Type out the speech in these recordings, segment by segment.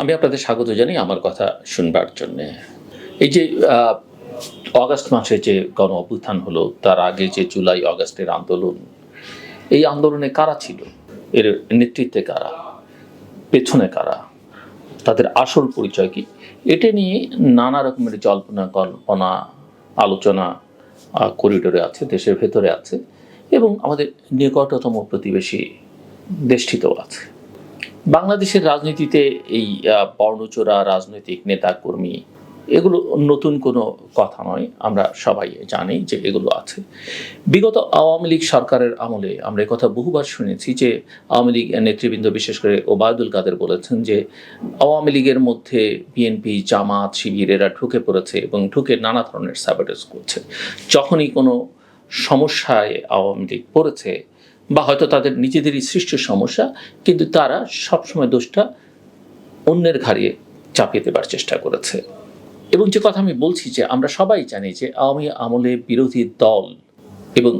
আমি আপনাদের স্বাগত জানাই আমার কথা শুনবার জন্য। এই যে অগাস্ট মাসে যে গণ অভ্যুত্থান হলো, তার আগে যে জুলাই অগাস্টের আন্দোলন, এই আন্দোলনে কারা ছিল? এর নেতৃত্বে কারা? পেছনে কারা? তাদের আসল পরিচয় কি? এটা নিয়ে নানা রকমের জল্পনা, কল্পনা, আলোচনা করিডোরে আছে, দেশের ভেতরে আছে এবং আমাদের নিকটতম প্রতিবেশী দেশটিতেও আছে। বাংলাদেশের রাজনীতিতে এই বর্ণচোরা রাজনৈতিক নেতা কর্মী এগুলো নতুন কোনো কথা নয়, আমরা সবাই জানি যে এগুলো আছে। বিগত আওয়ামী লীগ সরকারের আমলে আমরা কথা বহুবার শুনেছি যে আওয়ামী লীগ নেতৃবৃন্দ বিশেষ করে ওবায়দুল কাদের বলেছেন যে আওয়ামী লীগের মধ্যে বিএনপি জামাত, শিবির, এরা ঢুকে পড়েছে এবং ঢুকে নানা ধরনের স্যাবাটেজ করছে। যখনই কোনো সমস্যায় আওয়ামী লীগ পড়েছে বা হয়তো তাদের নিজেদেরই সৃষ্ট সমস্যা, কিন্তু তারা সবসময় দোষটা অন্যের ঘাড়িয়ে চাপিয়ে দেবার চেষ্টা করেছে। এবং যে কথা আমি বলছি যে আমরা সবাই জানি যে আওয়ামী আমলে বিরোধী দল এবং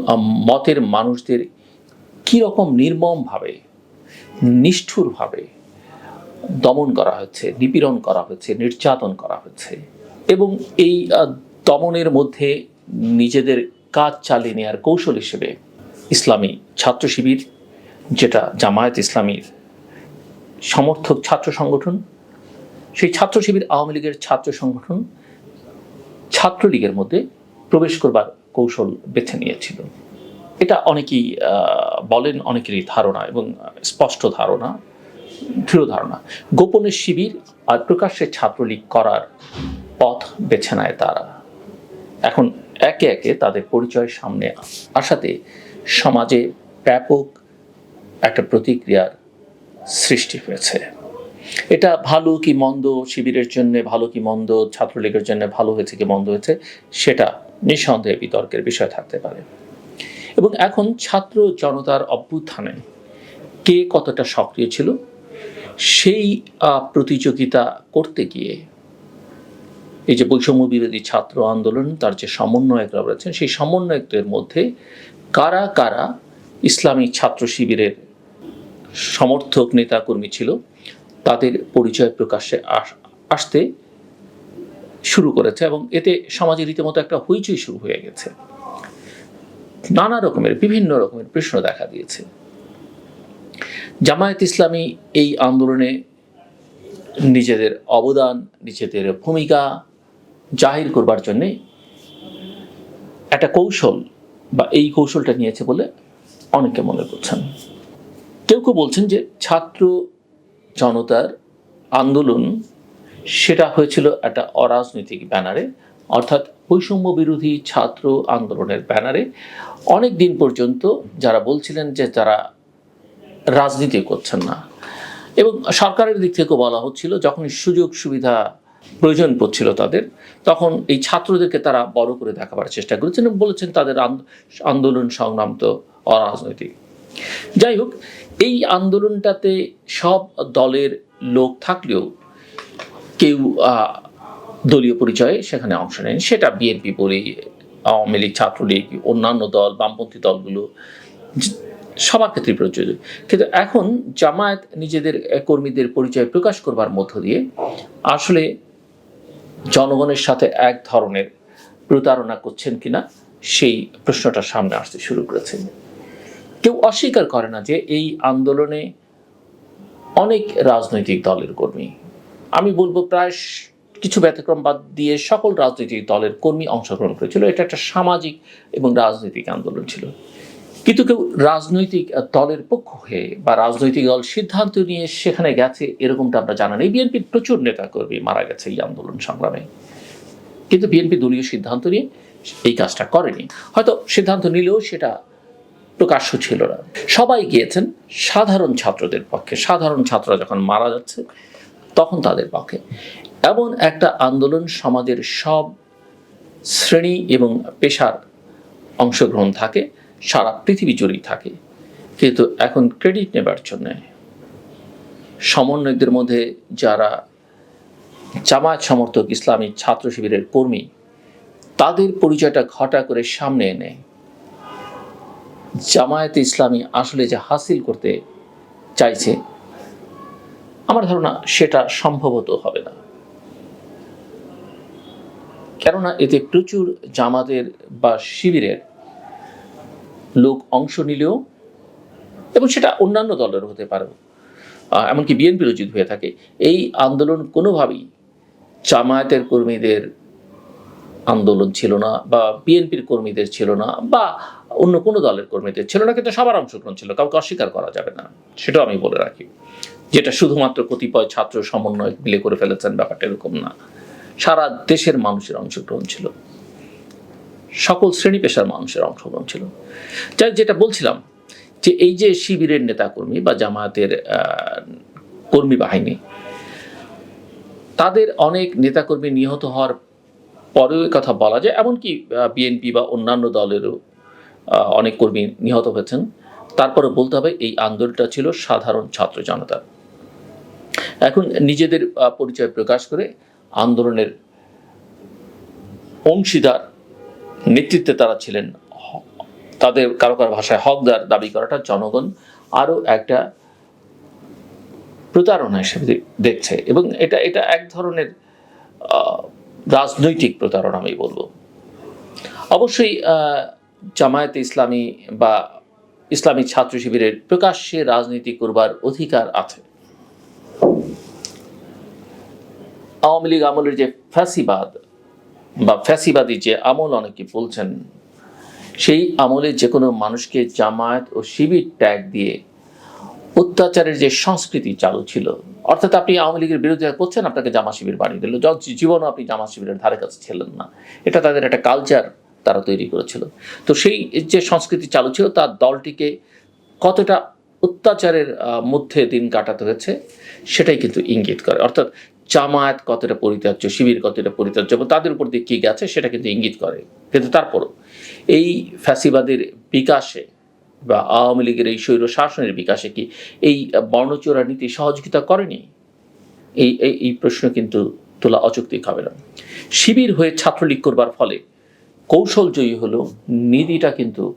মতের মানুষদের কীরকম নির্মমভাবে, নিষ্ঠুরভাবে দমন করা হচ্ছে, নিপীড়ন করা হচ্ছে, নির্যাতন করা হচ্ছে এবং এই দমনের মধ্যে নিজেদের কাজ চালিয়ে নেওয়ার কৌশল হিসেবে ইসলামী ছাত্র শিবির, যেটা জামায়াত ইসলামীর সমর্থক ছাত্র সংগঠন। সেই ছাত্র শিবির আওয়ামী লীগের ছাত্র সংগঠন ছাত্রলীগের মধ্যে প্রবেশ করবার কৌশল বেছে নিয়েছিল। এটা অনেকেই বলেন, অনেকেরই ধারণা এবং স্পষ্ট ধারণা, দৃঢ় ধারণা। গোপনে শিবির আর প্রকাশ্যে ছাত্রলীগ করার পথ বেছে নেয় তারা। এখন একে একে তাদের পরিচয় সামনে আসাতে সমাজে ব্যাপক একটা প্রতিক্রিয়ার সৃষ্টি হয়েছে। এটা ভালো কি মন্দ শিবিরের জন্য, ভালো কি মন্দ, ছাত্রলীগের জন্য ভালো হয়েছে কি মন্দ হয়েছে, সেটা নিঃসন্দেহে বিতর্কের বিষয় থাকতে পারে। এবং এখন ছাত্র জনতার অভ্যুত্থানে কে কতটা সক্রিয় ছিল, সেই প্রতিযোগিতা করতে গিয়ে এই যে বৈষম্য বিরোধী ছাত্র আন্দোলন, তার যে সমন্বয়করা রয়েছেন, সেই সমন্বয়কদের মধ্যে কারা কারা ইসলামী ছাত্র শিবিরের সমর্থক, নেতাকর্মী ছিল, তাদের পরিচয় প্রকাশ্যে আস- আসতে শুরু করেছে এবং এতে সমাজে রীতিমতো একটা হইচই শুরু হয়ে গেছে। নানা রকমের, বিভিন্ন রকমের প্রশ্ন দেখা দিয়েছে। জামায়াত ইসলামী এই আন্দোলনে নিজেদের অবদান, নিজেদের ভূমিকা জাহির করবার জন্যে একটা কৌশল বা এই কৌশলটা নিয়েছে বলে অনেকে মনে করছেন। কেউ কেউ বলছেন যে ছাত্র জনতার আন্দোলন সেটা হয়েছিল একটা অরাজনৈতিক ব্যানারে, অর্থাৎ বৈষম্য বিরোধী ছাত্র আন্দোলনের ব্যানারে। অনেক দিন পর্যন্ত যারা বলছিলেন যে তারা রাজনীতি করছেন না। এবং সরকারের দিক থেকেও বলা হচ্ছিল যখন সুযোগ সুবিধা প্রয়োজন পড়ছিল তাদের। তখন এই ছাত্রদেরকে তারা বড় করে দেখাবার চেষ্টা করেছেন বলেছেন তাদের আন্দোলন সংগ্রাম তো অরাজনৈতিক। যাই হোক, এই আন্দোলনটাতে সব দলের লোক থাকলেও কেউ দলীয় পরিচয়ে সেখানে অংশ নেন সেটা বিএনপি বলি আওয়ামী লীগ, ছাত্রলীগ, অন্যান্য দল, বামপন্থী দলগুলো সবার ক্ষেত্রে প্রযোজ্য। কিন্তু এখন জামায়াত নিজেদের কর্মীদের পরিচয় প্রকাশ করবার মধ্য দিয়ে আসলে জনগণের সাথে এক ধরনের প্রতারণা করছেন কিনা, সেই প্রশ্নটা সামনে আসতে শুরু করেছে। কেউ অস্বীকার করে না যে এই আন্দোলনে অনেক রাজনৈতিক দলের কর্মী। আমি বলব প্রায় কিছু ব্যতিক্রম বাদ দিয়ে সকল রাজনৈতিক দলের কর্মী অংশগ্রহণ করেছিল। এটা একটা সামাজিক এবং রাজনৈতিক আন্দোলন ছিল। কিন্তু কেউ রাজনৈতিক দলের পক্ষ হয়ে বা রাজনৈতিক দল সিদ্ধান্ত নিয়ে সেখানে গেছে, এরকমটা আমরা জানা নেই। বিএনপির প্রচুর নেতা কর্মী মারা গেছে এই আন্দোলন সংগ্রামে। কিন্তু বিএনপি দলীয় সিদ্ধান্ত নিয়ে এই কাজটা করেনি। হয়তো সিদ্ধান্ত নিলেও সেটা প্রকাশ্য ছিল না। সবাই গিয়েছেন সাধারণ ছাত্রদের পক্ষে। সাধারণ ছাত্ররা যখন মারা যাচ্ছে, তখন তাদের পক্ষে। এমন একটা আন্দোলন সমাজের সব শ্রেণি এবং পেশার অংশগ্রহণ থাকে সারা পৃথিবী জুড়েই থাকে। কিন্তু এখন ক্রেডিট নেবার জন্যে সমন্বয়কদের মধ্যে যারা জামায়াত সমর্থক, ইসলামী ছাত্র শিবিরের কর্মী, তাদের পরিচয়টা ঘটা করে সামনে এনে জামায়াতে ইসলামী আসলে যে হাসিল করতে চাইছে, আমার ধারণা সেটা সম্ভবত হবে না। কেননা এতে প্রচুর জামাতের বা শিবিরের লোক অংশ নিলেও এবং সেটা অন্যান্য দলের হতে পারে এমনকি বিএনপিরও যদি হয়ে থাকে। এই আন্দোলন কোনোভাবেই জামায়াতের কর্মীদের আন্দোলন ছিল না বা বিএনপির কর্মীদের ছিল না বা অন্য কোনো দলের কর্মীদের ছিল না, কিন্তু সবার অংশগ্রহণ ছিল। কাউকে অস্বীকার করা যাবে না। সেটাও আমি বলে রাখি। যেটা শুধুমাত্র কতিপয় ছাত্র সমন্বয় মিলে করে ফেলেছেন ব্যাপারটা এরকম না। সারা দেশের মানুষের অংশগ্রহণ ছিল। সকল শ্রেণি পেশার মানুষের অংশগ্রহণ ছিল। যাই যেটা বলছিলাম যে এই যে শিবিরের নেতাকর্মী বা জামায়াতের কর্মী বাহিনী, তাদের অনেক নেতাকর্মী নিহত হওয়ার পরেও কথা বলা যায়। এমনকি বিএনপি বা অন্যান্য দলেরও অনেক কর্মী নিহত হয়েছেন। তারপরে বলতে হবে, এই আন্দোলনটা ছিল সাধারণ ছাত্র জনতার। এখন নিজেদের পরিচয় প্রকাশ করে আন্দোলনের অংশীদার নেতৃত্বে তারা ছিলেন তাদের কারও কারও ভাষায় হকদার দাবি করাটা জনগণ আরও একটা প্রতারণা হিসেবে দেখছে এবং এটা এটা এক ধরনের রাজনৈতিক প্রতারণা আমি বলব। অবশ্যই জামায়াতে ইসলামী বা ইসলামী ছাত্র শিবিরের প্রকাশ্যে রাজনীতি করবার অধিকার আছে। আওয়ামী লীগ আমলের যে ফ্যাসিবাদ বা ফ্যাসিবাদী যে আমল অনেকে বলছেন, সেই আমলে যে কোনো মানুষকে জামায়াত ও শিবির ট্যাগ দিয়ে অত্যাচারের যে সংস্কৃতি চালু ছিল, অর্থাৎ আপনি আওয়ামী লীগের বিরোধিতা করছেন আপনাকে জামা শিবির বানিয়ে দিল। জীবনও আপনি জামা শিবিরের ধারে কাছে ছিলেন না। এটা তাদের একটা কালচার তারা তৈরি করেছিল। তো সেই যে সংস্কৃতি চালু ছিল, তার দলটিকে কতটা অত্যাচারের মধ্যে দিন কাটাতে হয়েছে, সেটাই কিন্তু ইঙ্গিত করে। অর্থাৎ জামায়াত কতটা পরিত্যাজ্য, শিবির কতটা পরিত্যাজ্য এবং তাদের উপর দিয়ে কী গেছে সেটা কিন্তু ইঙ্গিত করে। কিন্তু তারপরও এই ফ্যাসিবাদের বিকাশে বা আওয়ামী লীগের এই স্বৈর শাসনের বিকাশে কি এই বর্ণচোরা নীতি সহযোগিতা করেনি? এই এই প্রশ্ন কিন্তু তোলা অযৌক্তিক হবে না। শিবির হয়ে ছাত্রলীগ করবার ফলে কৌশলজয়ী হলো নীতিটা কিন্তু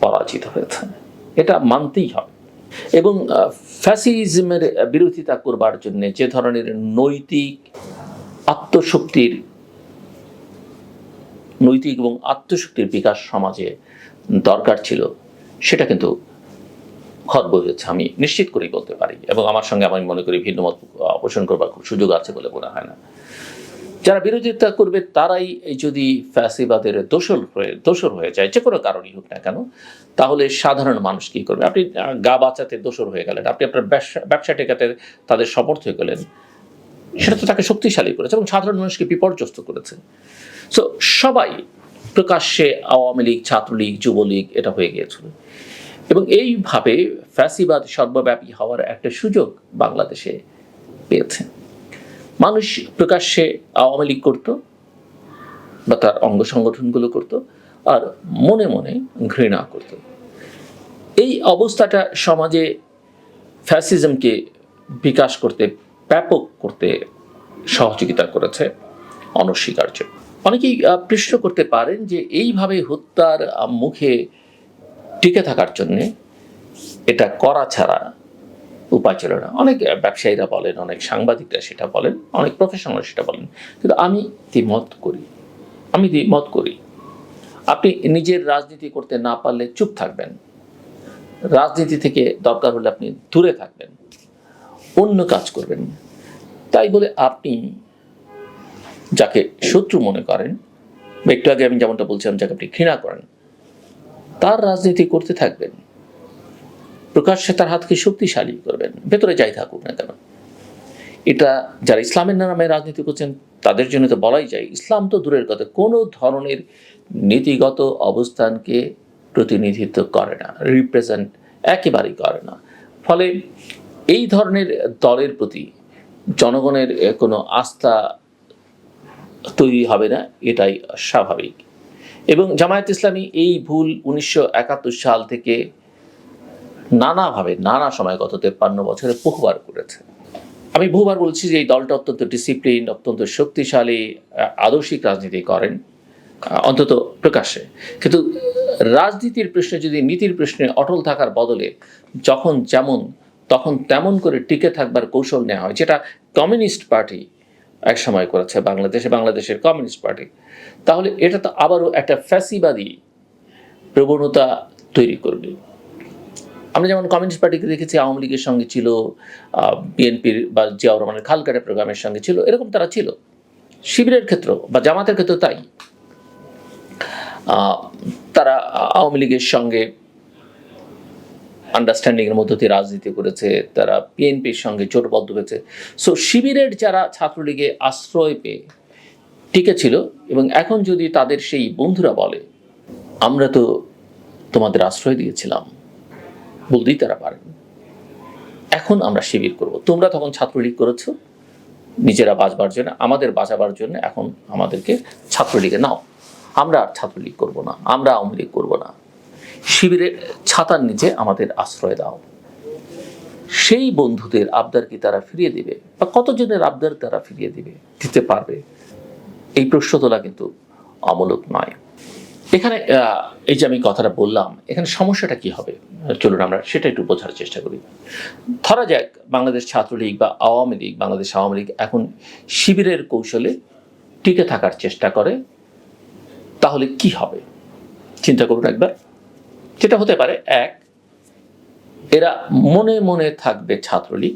পরাজিত হয়েছে। এটা মানতেই হবে। এবং ফ্যাসিজমের বিরোধিতা করবার জন্য যে ধরনের নৈতিক আত্মশক্তির, নৈতিক এবং আত্মশক্তির বিকাশ সমাজে দরকার ছিল, সেটা কিন্তু খর্ব হয়েছে আমি নিশ্চিত করেই বলতে পারি। এবং আমার সঙ্গে আমি মনে করি ভিন্ন মত পোষণ করবার খুব সুযোগ আছে বলে মনে হয় না। যারা বিরোধিতা করবে, তারাই এই যদি ফ্যাসিবাদের দোষর হয়ে দোষর হয়ে যায়, যে কোনো কারণই হোক না কেন, তাহলে সাধারণ মানুষ কি করবে? আপনি গা বাঁচাতে দোষর হয়ে গেলেন, আপনি আপনার ব্যবসা ব্যবসা টেকাতে তাদের সমর্থ হয়ে গেলেন, সেটা তো তাকে শক্তিশালী করেছে এবং সাধারণ মানুষকে বিপর্যস্ত করেছে। সো সবাই প্রকাশ্যে আওয়ামী লীগ, ছাত্রলীগ, যুবলীগ, এটা হয়ে গিয়েছিল। এবং এইভাবে ফ্যাসিবাদ সর্বব্যাপী হওয়ার একটা সুযোগ বাংলাদেশে পেয়েছে। মানুষ প্রকাশ্যে আওয়ামী লীগ করত বা তার অঙ্গ সংগঠনগুলো করত আর মনে মনে ঘৃণা করত। এই অবস্থাটা সমাজে ফ্যাসিজমকে বিকাশ করতে, ব্যাপক করতে সহযোগিতা করেছে, অনস্বীকার্য। অনেকেই প্রশ্ন করতে পারেন যে এইভাবে হত্যার মুখে টিকে থাকার জন্যে এটা করা ছাড়া উপায় ছিল না। অনেক ব্যবসায়ীরা বলেন, অনেক সাংবাদিকরা সেটা বলেন, অনেক প্রফেশনাল সেটা বলেন। কিন্তু আমি দ্বিমত করি। আমি দ্বিমত করি। আপনি নিজের রাজনীতি করতে না পারলে চুপ থাকবেন। রাজনীতি থেকে দরকার হলে আপনি দূরে থাকবেন। অন্য কাজ করবেন। তাই বলে আপনি যাকে শত্রু মনে করেন, একটু আগে আমি যেমনটা বলছিলাম, যাকে আপনি ঘৃণা করেন, তার রাজনীতি করতে থাকবেন। প্রকাশ্যে তার হাতকে শক্তিশালী করবেন। ভেতরে যাই থাকুক না কেন। এটা যারা ইসলামের নামে রাজনীতি করছেন, তাদের জন্য তো বলাই যায়, ইসলাম তো দূরের কথা। কোনো ধরনের নীতিগত অবস্থানকে প্রতিনিধিত্ব করে না রিপ্রেজেন্ট একেবারেই করে না। ফলে এই ধরনের দলের প্রতি জনগণের কোনো আস্থা তৈরি হবে না, এটাই স্বাভাবিক। এবং জামায়াত ইসলামী এই ভুল উনিশশো একাত্তর সাল থেকে নানাভাবে, নানা সময় গত তেপ্পান্ন বছরে বহুবার করেছে। আমি বহুবার বলছি যে এই দলটা অত্যন্ত ডিসিপ্লিন অত্যন্ত শক্তিশালী আদর্শিক রাজনীতি করেন অন্তত প্রকাশ্যে। কিন্তু রাজনীতির প্রশ্নে যদি, নীতির প্রশ্নে অটল থাকার বদলে যখন যেমন, তখন তেমন করে টিকে থাকবার কৌশল নেওয়া হয়, যেটা কমিউনিস্ট পার্টি এক সময় করেছে বাংলাদেশে, বাংলাদেশের কমিউনিস্ট পার্টি তাহলে এটা তো আবারও একটা ফ্যাসিবাদী প্রবণতা তৈরি করবে। আমরা যেমন কমিউনিস্ট পার্টিকে দেখেছি, আওয়ামী লীগের সঙ্গে ছিল বিএনপির বা জিয়াউর রহমানের খালকাটা প্রোগ্রামের সঙ্গে ছিল, এরকম তারা ছিল। শিবিরের ক্ষেত্র বা জামাতের ক্ষেত্রে তাই। তারা আওয়ামী লীগের সঙ্গে আন্ডারস্ট্যান্ডিং এর মধ্য দিয়ে রাজনীতি করেছে, তারা বিএনপির সঙ্গে জোটবদ্ধ হয়েছে। সো শিবিরের যারা ছাত্রলীগে আশ্রয় পেয়ে টিকে ছিল এবং এখন যদি তাদের সেই বন্ধুরা বলে, আমরা তো তোমাদের আশ্রয় দিয়েছিলাম। বলতেই তারা পারেন। এখন আমরা শিবির করব। তোমরা তখন ছাত্রলীগ করেছ, নিজেরা বাঁচবার জন্য, আমাদের বাঁচাবার জন্য এখন আমাদেরকে ছাত্রলীগে নাও। আমরা আর ছাত্রলীগ করব না, আমরা আওয়ামী লীগ করব না। শিবিরের ছাতার নিচে আমাদের আশ্রয় দাও। সেই বন্ধুদের আবদার কি তারা ফিরিয়ে দিবে? বা কতজনের আবদার তারা ফিরিয়ে দিবে, দিতে পারবে? এই প্রশ্ন তোলা কিন্তু অমূলক নয়। এখানে এই যে আমি কথাটা বললাম, এখানে সমস্যাটা কি হবে? চলুন আমরা সেটা একটু বোঝার চেষ্টা করি। ধরা যাক বাংলাদেশ ছাত্রলীগ বা আওয়ামী লীগ, বাংলাদেশ আওয়ামী লীগ এখন শিবিরের কৌশলে টিকে থাকার চেষ্টা করে, তাহলে কি হবে? চিন্তা করুন একবার। যেটা হতে পারে, এক, এরা মনে মনে থাকবে ছাত্রলীগ,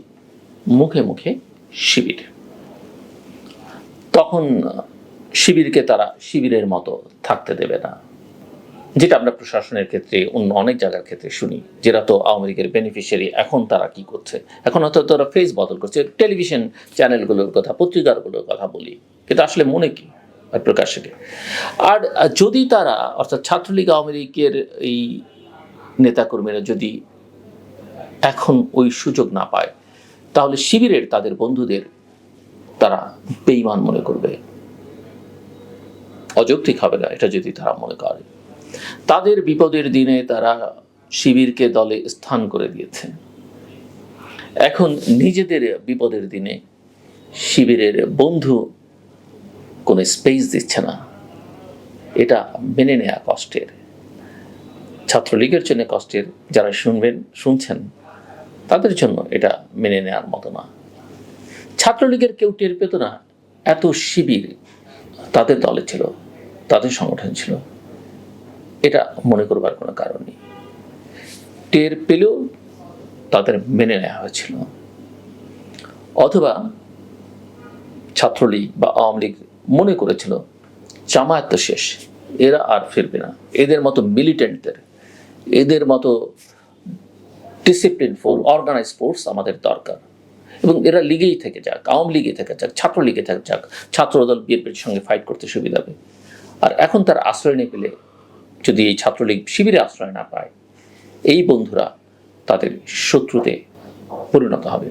মুখে মুখে শিবির। তখন শিবিরকে তারা শিবিরের মতো থাকতে দেবে না। যেটা আমরা প্রশাসনের ক্ষেত্রে, অন্য অনেক জায়গার ক্ষেত্রে শুনি, যেটা তো আওয়ামী লীগের বেনিফিশিয়ারি এখন তারা কি করছে? এখন হয়তো তারা ফেস বদল করছে। টেলিভিশন চ্যানেলগুলোর কথা, পত্রিকাগুলোর কথা বলি, কিন্তু আসলে মনে কি? আর প্রকাশ্যে কি? আর যদি তারা, অর্থাৎ ছাত্রলীগ, আওয়ামী লীগের এই নেতাকর্মীরা যদি এখন ওই সুযোগ না পায়, তাহলে শিবিরের তাদের বন্ধুদের তারা বেইমান মনে করবে। অযৌক্তিক হবে না, এটা যদি তারা মনে করে। তাদের বিপদের দিনে তারা শিবিরকে দলে স্থান করে দিয়েছে। এখন নিজেদের বিপদের দিনে শিবিরের বন্ধু কোনো স্পেস দিচ্ছে না। এটা মেনে নেয়া কষ্টের। ছাত্রলীগের জন্য কষ্টের যারা শুনবেন, শুনছেন, তাদের জন্য এটা মেনে নেওয়ার মতো না। ছাত্রলীগের কেউ টের পেত না, এত শিবির তাদের দলে ছিল। তাদের সংগঠন ছিল। এটা মনে করবার কোনো কারণ নেই। টের পেলেও তাদের মেনে নেওয়া হয়েছিল। অথবা ছাত্রলীগ বা আওয়ামী লীগ মনে করেছিল, জামায়াত তো শেষ, এরা আর ফিরবে না। এদের মতো মিলিটেন্টদের, এদের মতো ডিসিপ্লিন ফোর্স অর্গানাইজ ফোর্স আমাদের দরকার। এবং এরা লিগেই থেকে যাক, আওয়ামী লীগে থেকে যাক, ছাত্রলীগে থেকে যাক, ছাত্রদল, বিএনপির সঙ্গে ফাইট করতে সুবিধা হবে। আর এখন তার আশ্রয় নিয়ে পেলে যদি এই ছাত্রলীগ শিবিরে আশ্রয় না পায়, এই বন্ধুরা তাদের শত্রুতে পরিণত হবে।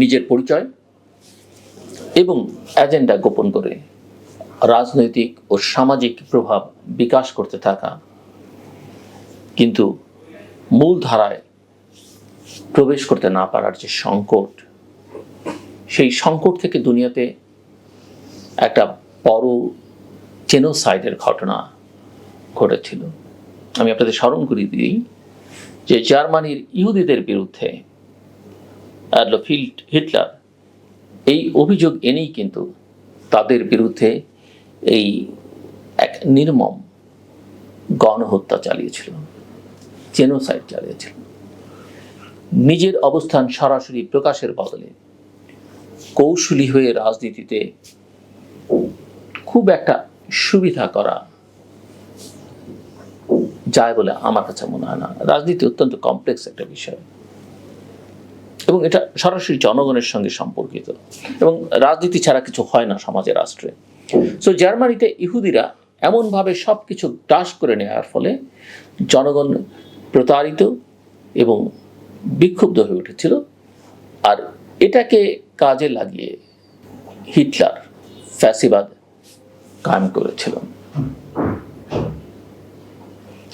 নিজের পরিচয় এবং এজেন্ডা গোপন করে রাজনৈতিক ও সামাজিক প্রভাব বিকাশ করতে থাকা। কিন্তু মূল ধারায় প্রবেশ করতে না পারার যে সংকট, সেই সংকট থেকে দুনিয়াতে একটা বড় জেনোসাইডের ঘটনা ঘটেছিল। আমি আপনাদের স্মরণ করিয়ে দিই যে জার্মানির ইহুদিদের বিরুদ্ধে হিট হিটলার এই অভিযোগ এনেই কিন্তু তাদের বিরুদ্ধে এই এক নির্মম গণহত্যা চালিয়েছিল, জেনোসাইড চালিয়েছিল। নিজের অবস্থান সরাসরি প্রকাশের বদলে কৌশলী হয়ে রাজনীতিতে খুব একটা সুবিধা করা। যায় বলে আমার কাছে মনে হয় না। রাজনীতি অত্যন্ত কমপ্লেক্স একটা বিষয়। এবং এটা সরাসরি জনগণের সঙ্গে সম্পর্কিত। এবং রাজনীতি ছাড়া কিছু হয় না সমাজে, রাষ্ট্রে। সো জার্মানিতে ইহুদিরা এমনভাবে সব কিছু দাস করে নেওয়ার ফলে জনগণ প্রতারিত এবং বিক্ষুব্ধ হয়ে উঠেছিল। আর এটাকে কাজে লাগিয়ে হিটলার ফ্যাসিবাদ কায়েম করেছিল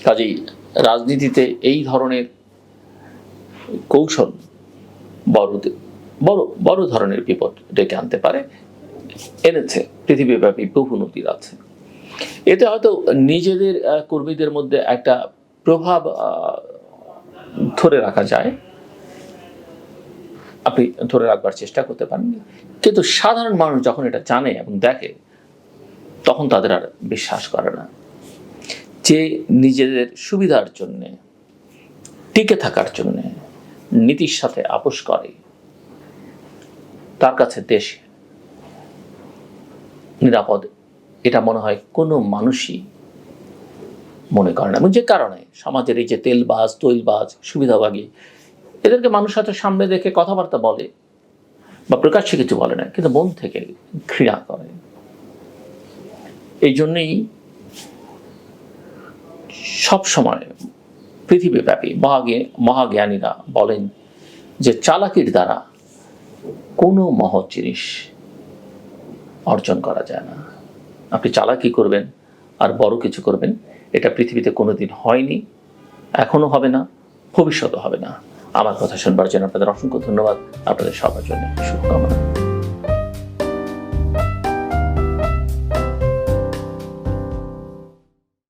কাজেই রাজনীতিতে এই ধরনের কৌশল বড় বড় বড় ধরনের বিপদ ডেকে আনতে পারে। এনেছে, পৃথিবীব্যাপী বহু নদীর আছে। এতে হয়তো নিজেদের কর্মীদের মধ্যে একটা প্রভাব ধরে রাখা যায়। আপনি ধরে রাখবার চেষ্টা করতে পারেন। কিন্তু সাধারণ মানুষ যখন এটা জানে এবং দেখে তখন তাদের আর বিশ্বাস করে না। যে নিজেদের সুবিধার জন্যে, টিকে থাকার জন্যে নীতির সাথে আপোষ করে, তার কাছে দেশ নিরাপদ, এটা মনে হয় কোনো মানুষই মনে করে না। এবং যে কারণে সমাজের এই যে তেলবাজ, তৈলবাজ, সুবিধাভাগী, এদেরকে মানুষ হয়তো সামনে দেখে কথাবার্তা বলে বা প্রকাশ্যে কিছু বলে না, কিন্তু মন থেকে ঘৃণা করে। এই জন্যই সব সময় পৃথিবীব্যাপী মহাজ্ঞ মহাজ্ঞানীরা বলেন যে চালাকির দ্বারা কোনো মহৎ জিনিস অর্জন করা যায় না। আপনি চালাকি করবেন আর বড় কিছু করবেন, এটা পৃথিবীতে কোনো দিন হয়নি এখনও হবে না ভবিষ্যতে হবে না। আমার কথা শুনবার জন্য আপনাদের অসংখ্য ধন্যবাদ। আপনাদের সবার জন্য শুভকামনা।